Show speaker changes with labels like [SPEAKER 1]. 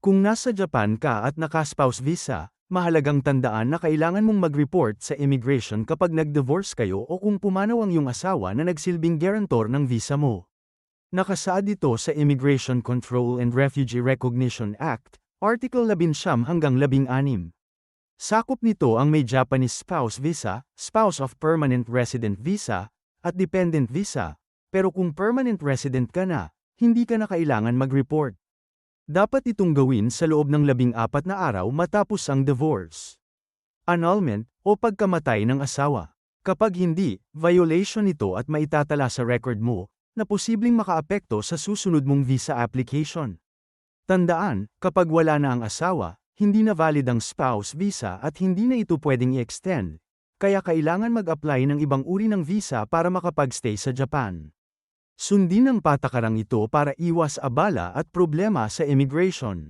[SPEAKER 1] Kung nasa Japan ka at naka-spouse visa, mahalagang tandaan na kailangan mong mag-report sa immigration kapag nag-divorce kayo o kung pumanaw ang iyong asawa na nagsilbing guarantor ng visa mo. Nakasaad ito sa Immigration Control and Refugee Recognition Act, Article 11 hanggang 16. Sakop nito ang may Japanese spouse visa, spouse of permanent resident visa, at dependent visa. Pero kung permanent resident ka na, hindi ka na kailangan mag-report. Dapat itong gawin sa loob ng labing apat na araw matapos ang divorce. Annulment, o pagkamatay ng asawa. Kapag hindi, violation ito at maitatala sa record mo, na posibleng makaapekto sa susunod mong visa application. Tandaan, kapag wala na ang asawa, hindi na valid ang spouse visa at hindi na ito pwedeng i-extend, kaya kailangan mag-apply ng ibang uri ng visa para makapag-stay sa Japan. Sundin ang patakarang ito para iwas abala at problema sa immigration.